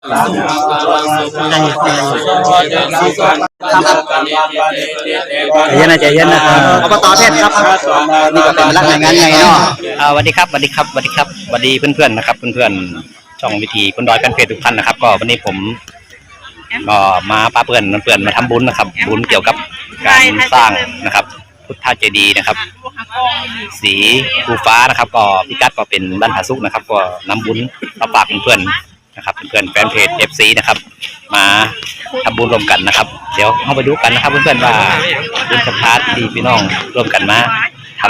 ใจเย็นนะใจเย็นนะอบตเพชรครับนี่ก็เป็นรักในงานไงเนาะอ่าสวัสดีครับสวัสดีครับสวัสดีครับสวัสดีเพื่อนๆนะครับ เพื่อนๆช่องวิธีคนดอยแฟนเพจทุกท่านนะครับ ก็วันนี้ผมก็มาป้าเพื่อนเพื่อนมาทำบุญนะครับ บุญเกี่ยวกับการสร้างนะครับ พุทธเจดีย์นะครับ สีภูฟ้านะครับ ก็พิกัดก็เป็นบ้านผาสุกนะครับ ก็นำบุญมาฝากเพื่อนๆ นะครับเพื่อนๆแฟนเพจ FC นะครับ มาทำบุญร่วมกันนะครับ เดี๋ยวเข้าไปดูกันนะครับ เพื่อนๆว่าบุญสถานที่พี่น้องร่วมกันมาท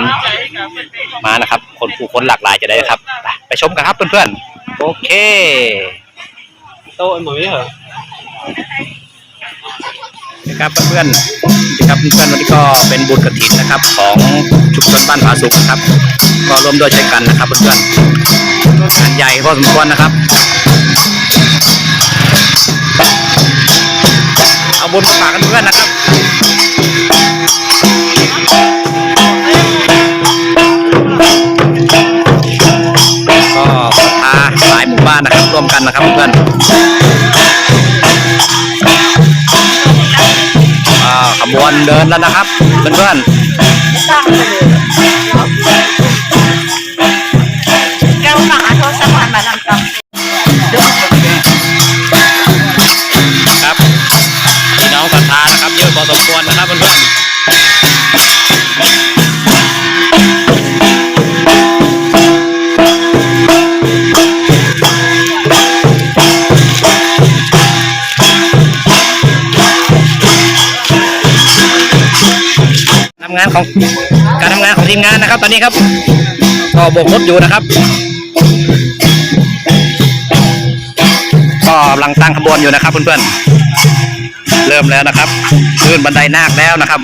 ำมานะครับ คนผู้คนหลากหลายจะได้ครับ ไปชมกันครับเพื่อนๆโอเคโตเหมือนเหรอนะครับเพื่อนๆนะครับเพื่อนๆวันนี้ก็เป็นบุญกฐินนะครับ ของชุมชนบ้านผาสุกนะครับ ก็ร่วมด้วยช่วยกันนะครับเพื่อนๆงานใหญ่พอสมควรนะครับ บุญมาฝากกันเพื่อนนะครับก็ศรัทธาหลายหมู่บ้านนะครับร่วมกันนะครับเพื่อนขบวนเดินแล้วนะครับเพื่อนๆ งานของการทำงานของทีมงานนะครับ ตอนนี้ครับก็โบกรถอยู่นะครับก็กำลังตั้งขบวนอยู่นะครับเพื่อนๆเริ่มแล้วนะครับขึ้นบันไดนาคแล้วนะครับ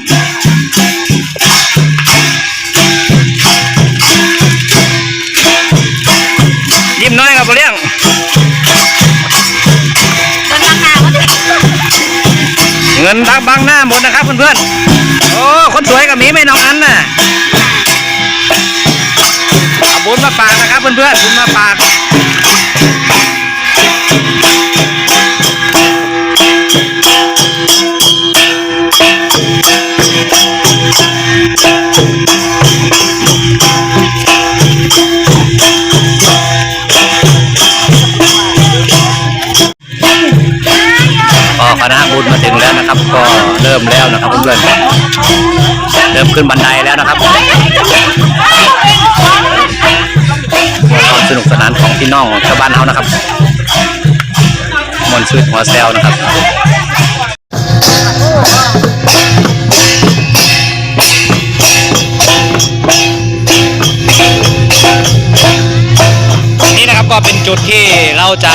ยิ้มน้อยครับเลี้ยงเดินราคาก็ได้เงินทักบังหน้าหมดนะครับเพื่อนๆ โอ้ คนสวยกับหมีไม่น้องอันน่ะเอาบุญมาฝากนะครับเพื่อนๆบุญมาฝาก ขึ้นบันไดแล้วนะครับความสนุกสนานของพี่น้องชาวบ้านเขานะครับมวนชื่นหัวแซวนะครับนี่นะครับก็เป็นจุดที่เราจะ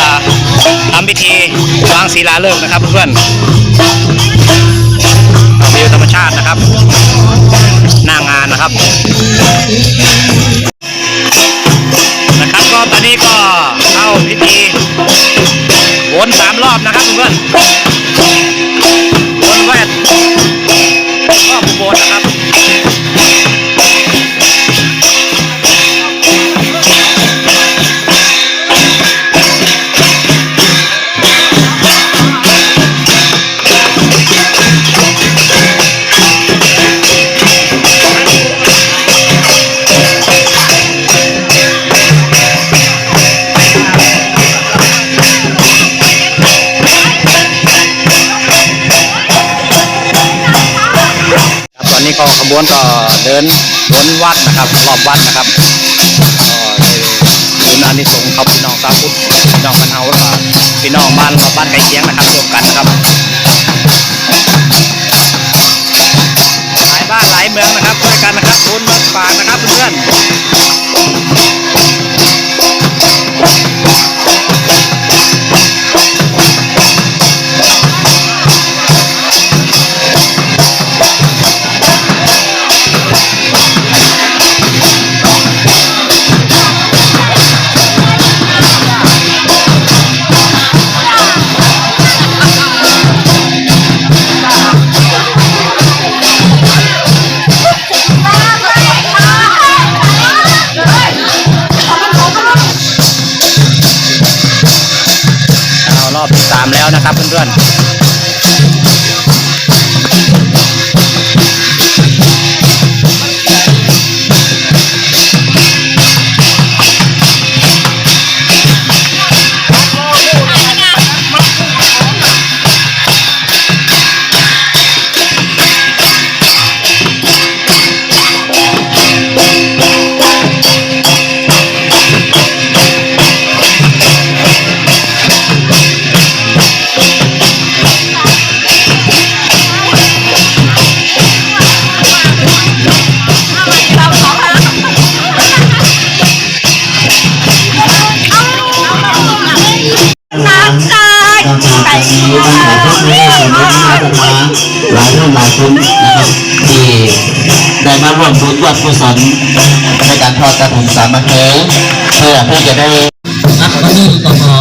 ทำพิธีวางศิลาฤกษ์นะครับเพื่อน ชาตินะครับ หน้างานนะครับนะครับก็ตอนนี้ก็เข้าพิธีวนสามรอบนะครับเพื่อน ก็ขบวนก็เดินวนวัดนะครับรอบวัดนะครับก็เลยดูนานิสงส์เขาพี่น้องสาวพุทธพี่น้องพันเฮาแล้วก็พี่น้องบ้านรอบบ้านใกล้เคียงนะครับรวมกันนะครับหลายบ้านหลายเมืองนะครับด้วยกันนะครับบุญมาฝากน นะครับเพื่อนน้ สามัคคีเพื่อที่จะได้อัปนี้ก็ขอต้อ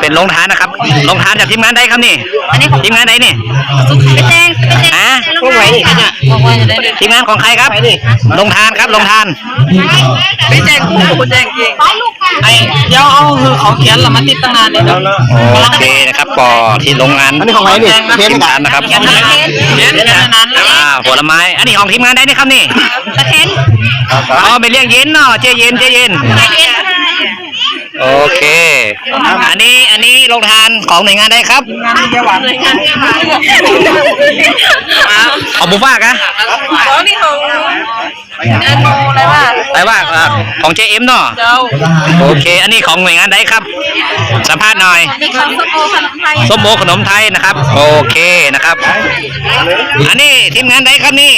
เป็นลงทานนะครับลงทานจากทีมงานใดครับนี่ทีมงานใดนี่เป็นแดงเป็นแดงฮะพวกไหวนี่เนี่ยบอกว่าจะได้เดินทีมงานของใครครับลงทานครับลงทานไปแจ้งคู่คุณแจ้งจริงไอ้เดี๋ยวเอาคือของเขียนเรามาติดตั้งนานเลยเดี๋ยวโอเคนะครับก็ที่โรงงานอันนี้ของใครนี่เททีนมกังานนนะครับเขียนนานๆอ่าผลไม้อันนี้ของทีมงานใดนี่ครับนี่ตะเทนอ๋อเป็นเรื่องเย็นเนาะเจเย็นเจเย็น โอเค อันนี้อันนี้โรงทานของหน่วยงานใดครับเลยงานที่มาของบุฟ้ากะของนี่ของแอนโมอะไรว่าแต่ว่าอ่าของเจเอ็มเนาะเจ้าโอเค อันนี้ของหน่วยงานใดครับ สัมภาษณ์หน่อยนี่ของส้มโอขนมไทยส้มโอขนมไทยนะครับ โอเคนะครับ อันนี้ทีมงานใดครับนี่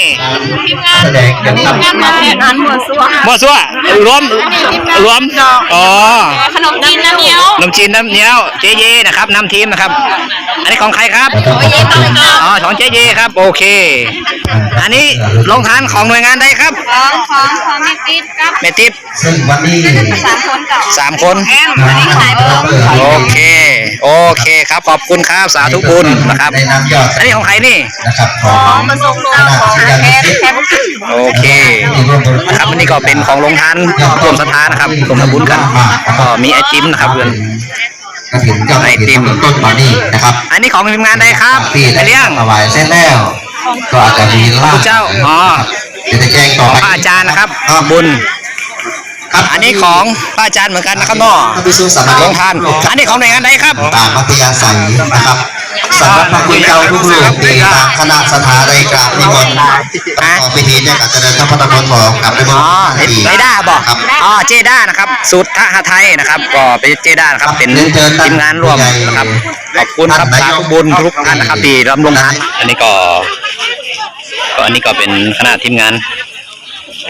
ทีมงานทีมงานมาแทนงานหัวซัวมั่วซั่วรวมรวมอ๋อขนมจีนน้ำเงี้ยวนมจีนน้ำเนี้ยวเจเยนะครับนำทีมนะครับ อันนี้ของใครครับโอ้ยเย่ต้องเจ้าอ๋อของเจเยครับ โอเค อันนี้ลงทานของหน่วยงานใดครับของของของมีติ๊บกับเมติปซึ่งวันนี้สามคนเก่าสามคนอันนี้ขายเพิ่มโอเค โอเคครับขอบคุณครับสาธุบุญนะครับในนามยอดอันนี้ของใครนี่ นะครับขอของงมาส่งเจ้าของแทนแทนโอเคนะครับอันนี้ก็เป็นของโรงทานรวมสถานนะครับรวมทำบุญกันก็มีไอติมนะครับเพื่อนกระถิ่นเจ้าไอติมต้นมานี่นะครับ อันนี้ของทีมงานใดครับที่ไอเลี้ยงถวายเส้นแล้วก็อาจจะมีลาพบระเจ้าอ๋อเดี๋ยวจะแจ้งต่อของไปพระอาจารย์นะครับบุญ ครับอันนี้ของพระอาจารย์เหมือนกันนะครับเนาะท่านผู้ชมสามารถโรงทาน อันนี้ของหน่วยงานใดครับ ตามมัธยาศัยนะครับสำหรับพระคุณเจ้าทุกรูปที่ทางคณะสถาได้กราบนิมนต์ประกอบพิธีในการเจริญพระพุทธมนต์บอกกับในบอ๋อพิธีเจด้าบอกครับอ๋อเจด้านะครับสูตรทหไทยนะครับ ก็เป็นเจด้านะครับ เป็นทีมงานร่วมนะครับ ขอบคุณครับสาธุบุญทุกท่านนะครับที่รำลงทาน อันนี้ก็ก็อันนี้ก็เป็นคณะทีมงาน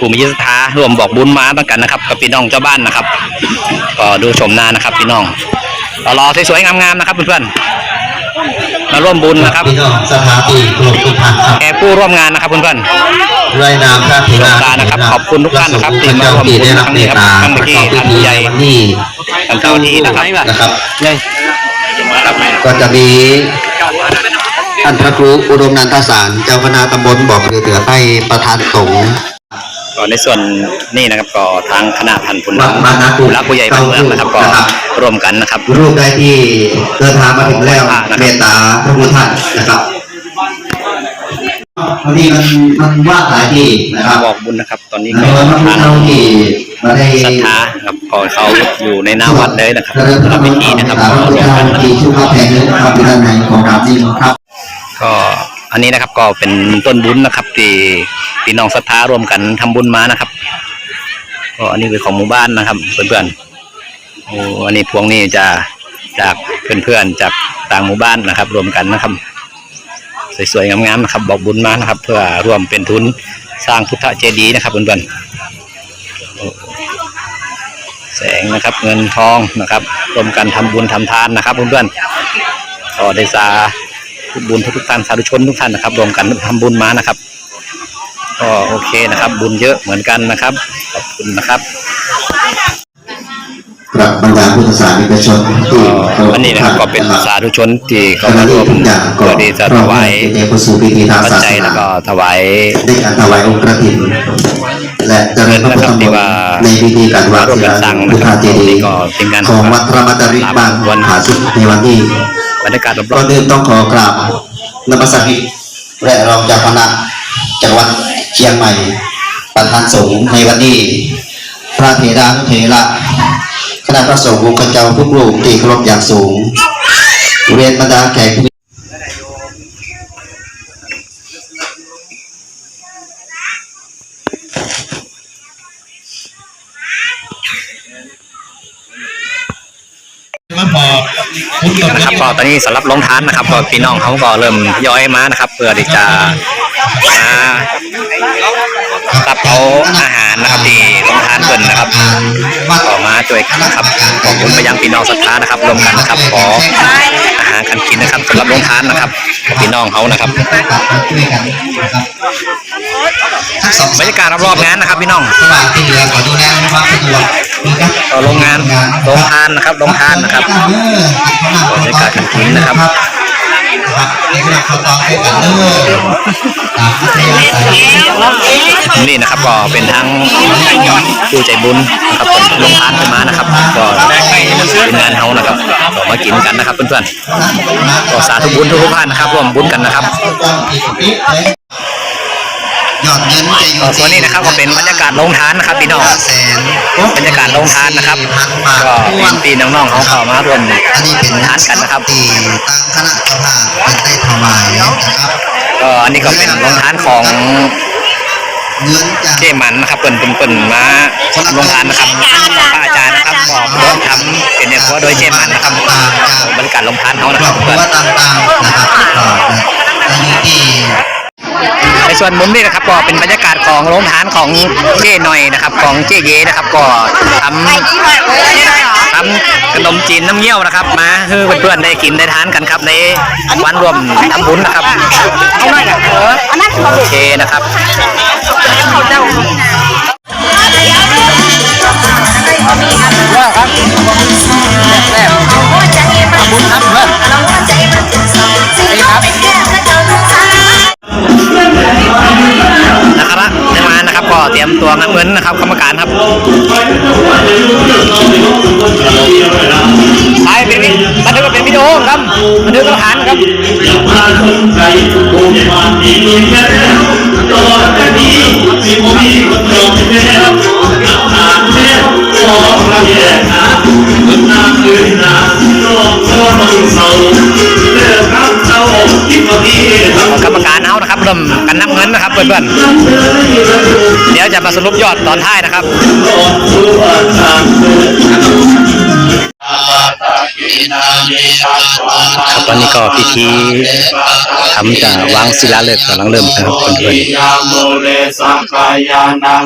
ผู้มีจิตศรัทธาร่วมบอกบุญมาตั้งกันนะครับกับพี่น้องเจ้าบ้านนะครับ ก็ดูชมหน้านะครับพี่น้องรอๆสวยๆงามๆนะครับเพื่อนๆมาร่วมบุญนะครับพี่น้องสถาปีกลุ่มทุกท่านครับแขกผู้ร่วมงานนะครับเพื่อนด้วยนามพระเถระขอบคุณนะครับ ขอบคุณทุกท่านนะครับที่มาร่วมบุญได้รับเมตตาครั้งปนี้ระครับกอบพิธีในวันนี้ๆท่านเจ้าที่นะครับนะครับครับก็จะมีท่านพระครูอุดมนันทสารเจ้าคณะตำบลบอกเรือเถือใต้ประธานสงฆ์ ก็ในส่วนนี้นะครับก็ทางคณะท่านผู้วัดบ้านนานำกุผู้รักผู้ใหญ่บ้านเมืองนะครับก็ร่วมกันนะครับ รูปใดที่เดินทางมาถึงแล้วเมตตาพระพุทธท่านนะครับพอดีมันมันว่างหลายที่นะครับบอกบุญนะครับ ตอนนี้แล้ก็วพระพุทธทางเจ้าที่มาได้ ศรัทธานะครับก็เขาอยู่ในหน้าวัดเลยนะครับเจริญพทำระพิพุทธธีนะครับพระพุทธร่วมเจ้ากันที่ชุกพระแผ่นดินครับที่ด้านในของกราบนี่ครับ ก็ อันนี้นะครับก็เป็นต้นบุญนะครับ ที่พี่น้องศรัทธาร่วมกันทำบุญมานะครับก็อันนี้เป็นของหมู่บ้านนะครับ เพื่อนๆโอ้อันนี้พวงนี้จะจากเพื่อนๆจากต่างหมู่บ้านนะครับ รวมกันนะครับสวยๆงามๆนะครับ บอกบุญมานะครับ เพื่อร่วมเป็นทุนสร้างพุทธเจดีย์นะครับเพื่อนๆแสงนะครับ เงินทองนะครับร่วมกันทำบุญทำทานนะครับเพื่อนๆก็ได้สา บุญทุกๆท่านสาธุชนทุกท่านนะครับรวมกันทำบุญมานะครับ ก็โอเคนะครับ บุญเยอะเหมือนกันนะครับขอบคุณนะครับกับบรรดาพุทธศาสนิกชนที่อันนี้นะครับก็เป็นสาธุชนที่ขเขาณะมานี้ร่วมทุกอย่างก็เพื่อที่จะถวายเป็นเอกสู่พิธีทางปัจศาสจัยนาแล้วก็ถวายได้การถวายองค์กระถิ่นและเจริญพระพุทธมนต์ในพิธีการวางศิลาพุทธเจดีย์ของวัดพระมัตตริกบางวันผาสุกในวันนี้ บรรยากาศรก่อนอื่นต้องขอกราบนมัสกิและรองเจ้าคณะจังหวัดเชียงใหม่ ประธานสงฆ์ในวันนี้ พระเถรานุเถระคณะพระสงฆ์วงค์เจ้าทุกลูกที่เคารพอย่างสูงเรียนบรรดาแขก ก็ตอนนี้สำหรับลงทานนะครับก็พี่น้องเขาก็เริ่มทยอยมานะครับ เพื่อที่จะมารับเอาอาหารนะครับที่ลงทานเกินนะครับก็มาช่วยกันนะครับขอบคุณไปยังพี่น้องศรัทธานะครับรวมกันนะครับขออาหารกันกินนะครับสำหรับลงทานนะครับพี่น้องเขานะครับบทั้งสองบรรยากาศรอบๆงานนะครับพี่น้องระหว่างที่เหลือขอดูแลความสะดวก นะครับก็โรงงานโรงทานนะครับโรงทานนะครับบรรยากาศกันกินนะครับนี่นะครับก็เป็นทั้งผู้ใจบุญนะครับคนลงทานขึ้นมานะครับ ก็เป็นงานเฮานะครับก็มากินกันนะครับเพื่อนๆก็สาธุบุญทุกท่านนะครับร่วมบุญกันนะครับ ยอดเงินจะอยู่ก็ตัวนี้นะครับก็เป็นบรรยากาศลงทานนะครับพี่น้องแสนบรรยากาศลงทานนะครับพันบาทก็เป็นปีน้องๆเขาเข้ามาร่วมอันนี้เป็นทานกันนะครับที่ตั้งคณะเจ้าภาพเป็นได้ถวายนะครับก็อันนี้ก็เป็นลงทานของเงินจากเจมันนะครับเปิ่นเปิ่นเปิ่นมาลงทานนะครับพระอาจารย์นะครับบอกร่วมทำเป็นเนี่ยครัวโดยเจมันนะครับบรรยากาศลงทานเขานะคครอรับบครัเพื่วอนต่างๆนะครับก็อันนี้ที่ ในส่วนมุมนี้นะครับก็เป็นบรรยากาศของโรงทานของเจ๊หน่อยนะครับของเจ๊เยนะครับก็ทำทำขนมจีนน้ำเงี้ยวนะครับ มาเพื่อนๆได้กินได้ทานกันครับในวันรวมทำบุญนะครับโอเคนะครับนะครับ ตัวงับเงินนะครับกรรมการครับไปเป็นบันทึกเป็นวิดีโอครับบันทึกหลักฐานครับ กรรมการเอานะครับเริ่มกันนับเงินนะครับเพื่อนๆเดี๋ยวจะมาสรุปยอดตอนท้ายนะครับ ครับตอนนี้ก็พิธีทำจะวางศิลาฤกษ์กำลังเริ่มนะครับเพื่อนยาโมเลสังกาตัง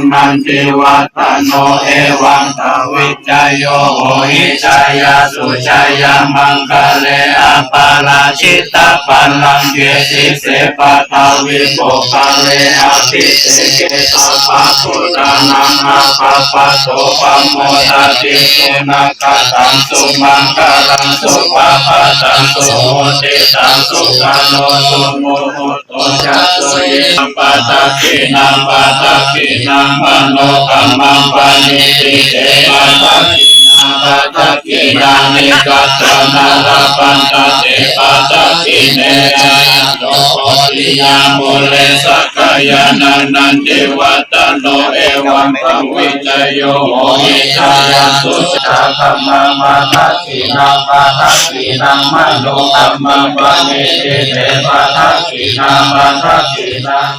สุมังคะปะโตปะโมโมตติสุนักตังสุมังคลังสุปะปะตังสุโหติตังสุขโนสุโมหุตโตจัสสุเยปะตะกินังปะตะกินังมโนกัมมังปะนิติเตปะตะกินังปะตะกินังนิกัตตนาลาปันตะเตปะตะกิเนยโย โพธิยามุเลสกยานันนันเทวัตโนเอวังตังวิจโยโหหิชายาสุชาธรรมามาทัสสีนังปาทัสสีนังมโนธรรมังปานิติเตปาทัสสีนังปาทัสสีนัง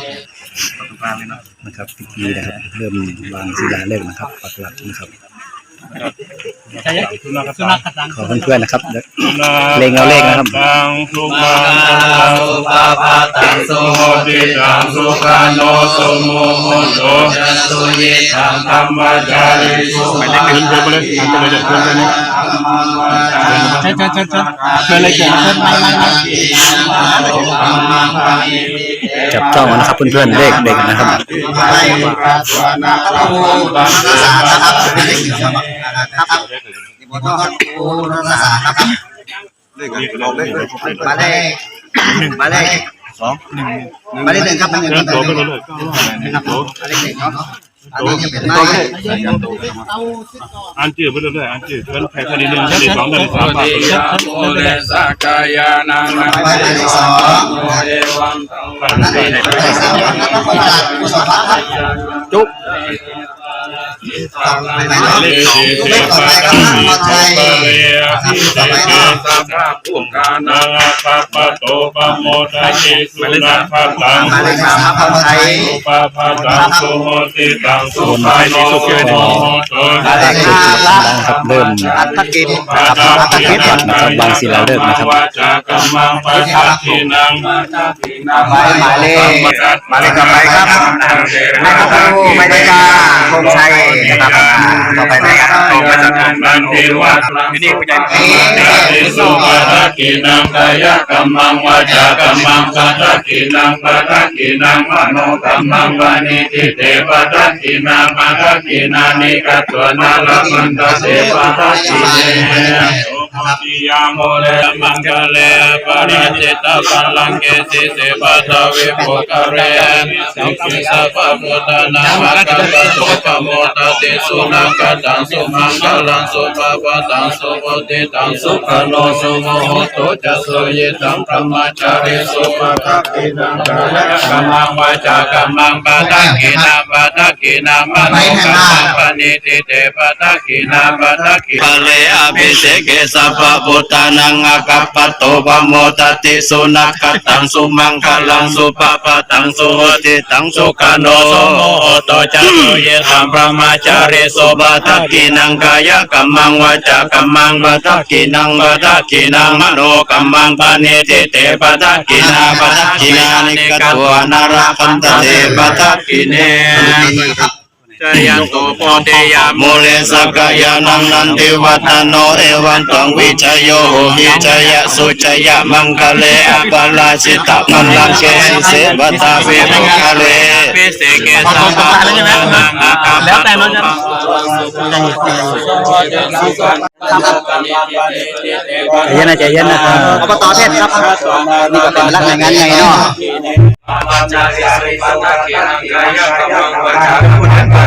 นะครับพิธีนะครับ เริ่มวางศิลาฤกษ์นะครับปักหลักนะครับ สุนัขกระตังขอเพื่อนๆนะครับเดี๋ยวเลงเอาเลขนะครับตังสุขังสุปาปาตังสุโหติตังสุขาโนสุโมโหโตจัสุเยตังธรรมจาริสุไปเลยเดินไปเลยเดินไปเลยเดินไปเลย เชิญเชิญเชิญเชิญเชิญเลยเชิญเชิญมามามาจับจ้องไว้นะครับเพื่อนๆเลขเด็กนะครับภาเลขหนึ่งครับครับนิมนต์พ่อครับมาเลขมาเลขสองมาเลขหนึ่งครับมาเลขหนึ่งครับมาเลขหนึ่งเนาะ อันนี้จะเป็นไม้อันจืดไปเรื่อยๆอันจืดเพิ่นแพ้คดีหนึ่งคดีสองคดีสามบาทโอเลสกายานังนังเอวังตังวันเลขสามแล้วก็ประหลัดผู้สอนจุ๊บ ต่อไปไหนเนาะเลเทเลขต่อไปครับมอไทยเรียสิเตเกสัพพะภูกานังอาปะปะโตปะโมทะเยสุนัพพะตังมาเลขสามครับมอไทยสุปะปะตังสุโหติตังสุภายโนสุโมโตมาเลขจุดห้าดังครับเริ่มอัตตกินนะครับอัตตกินนะครับวางศิลาฤกษ์นะครับวาจากัมมังปัจจัตินังไปหมายเลขหมายเลขต่อไปครับแม่ครูไม่ได้มาคงชัยนะครับต่อไปนะครับต่อไปจากนั้นบันเทวะวินิจฉัยสุปะทะกินังกายกัมมังวาจากัมมังสัทะกินังปะตะกินังมโนกัมมังวานิทิเตปะตะกินังปะตะกินานิกัตวนาลมันตเสปะทะกิเนติยามโมเลมังกะกิเสปะทวิปุกะเรสังคิสัพพะพุทธนามัคคะปะโตปะโมตติสุนักตังสุมังกลังสุปะปะตังสุปติตังสุขโนสุโมโหตุจัสสุยิตังพระมาจาริสุปะคะกินังกายกัมมังวาจากัมมังปะทะกินาปะทะกินามโนกัมมังปณิติเตานังอากัปปะโตปะโมตติสุนักขตังสุมังคลังสุปะปะตังสุโหติตังสุขโนโสโมโหตจัสสุเยธัมพระมาจาริโสบะทักกินังกายกัมมังวาจากัมมังบะทักกินังบะทักกินังมโนกัมมังปานิติเตปะทักกินาปะทักกินานิกตัวนาราคันตเตปะทักกิเน จยันโตโพเทยาโมเลสกายานังนันติวัฒโนเอวันตังวิจโยโหหิจยสุจยมังคะเลอปาลาสิตามัลลังเกสิเสวตาเวมังคะเลปิเสเกสัพพะพุทธานังอาคาแล้วแต่เราจะใจเย็นนะใจเย็นนะครับอบตเทศครับนี่ก็เป็นรักในงานไงเนาะอัน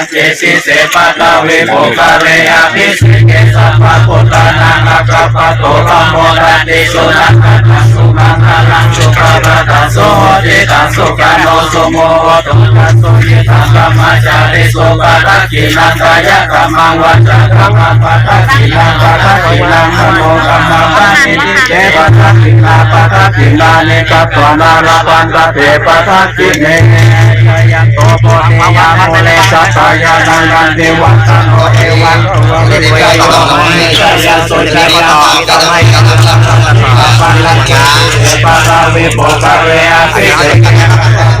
าปัลลังเกสิเสปะตาวิโมกะเรอภิสิเกสัพพะพุทธานังอาคัปปะโตโมทันติสุนัขตังสุมังคลังสุปะปะตังสุโหติตังสุขันโนสุโมโหตุตัสสุยิตังธรรมจาริสุปะทักกินังกายกัมมังวัจจังกัมมังปะทักกินังปะทักกินังโนกัมมังปะนิติเทักกินังปะทักกินานิกัตวานาลปันเตปะทักกิเนยังโตโพธิยาโมเลสัสยานังกันเทวัตโนเอวังเวเวชยาสุจยามิตมัยกัมสัมปันปันลังกาปะราวิโปกะเรอาภิเสกอาคาปะโสภะวะเกสุนักกะไม่ได้ของเออนะสุปภาพปัญโสเสตาสุกัโนโสโมโมตานิสัมปะมังกาเวนะปัสสินังมาลามะมาวาจาสัมมาวานะปุรณะตานะจินามาโสภะ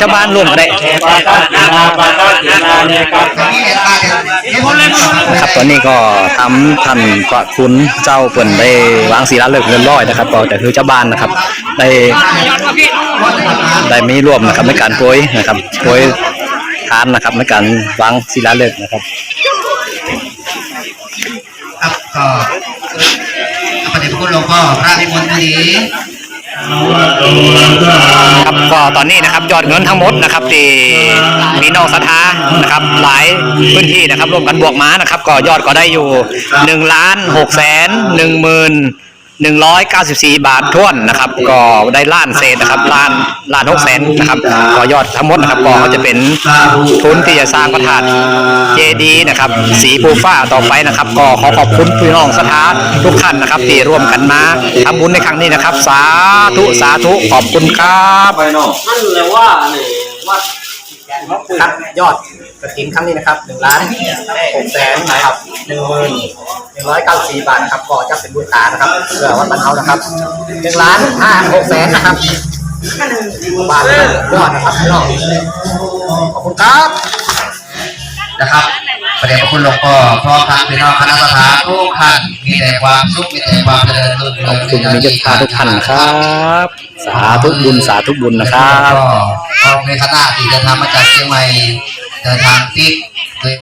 ชาวบ้านร่วมกันได้เทวตาจินาปะตาจินาเนกัสสะครับตอนนี้ก็ทำท่านพระคุณเจ้าเปิ่นได้วางศีลาเลิกเรียบร้อยนะครับก็แต่คือเจ้าบ้านนะครับ ได้ได้มีร่วมนะครับในการโปรยนะครับโปรยทานนะครับในการวางศีลาฤกษ์นะครับครับก็พระเดชพระคุณหลวงพ่อพระพิมลบุรีครับก็ตอนนี้นะครับยอดเงินทั้งหมดนะครับที่มีน้องศรัทธานะครับ หลายพื้นที่นะครับร่วมกันบวกมานะครับ ก็ยอดก็ได้อยู่หนึ่งล้านหกแสนหนึ่งหมื่น หนึ่งร้อยเก้าสิบสี่บาทท้วนนะครับ ก็ได้ล้านเศษนะครับล้านล้านหกแสนนะครับก็ยอดทั้งหมดนะครับก็เขาจะเป็นทุนที่จะสร้างพระธาตุเจดีย์นะครับ สีปูฟ้าต่อไปนะครับ ก็ขอขอบคุณพี่น้องศรัทธาทุกท่านนะครับ ที่ร่วมกันมาทำบุญในครั้งนี้นะครับ สาธุสาธุขอบคุณครับ ครับยอดกระถินครั้งนี้นะครับหนึ่งล้านหกแสนนะครับหนึ่งหมื่นหนึ่งร้อยเก้าสิบบาทนะครับก็จะเป็นบุญตานะครับเพื่อวัดบรรเทานะครับหนึ่งล้านห้าหกแสนนะครับบาทยอดนะครับยอดขอบคุณครับนะครับ พระเดชพระคุณหลวงพ่อพร้อมทั้งพี่น้องคณะสถานทุกท่านมีแต่ความสุขมีแต่ความเจริญรุ่งเรืขอองบคุณมิตรทาทุกท่านครับ สาธุบุญสาธุบุญนะครับ ก็พร้อมในคณะที่จะทำมาจากเชียงใหม่เดินทางฟิก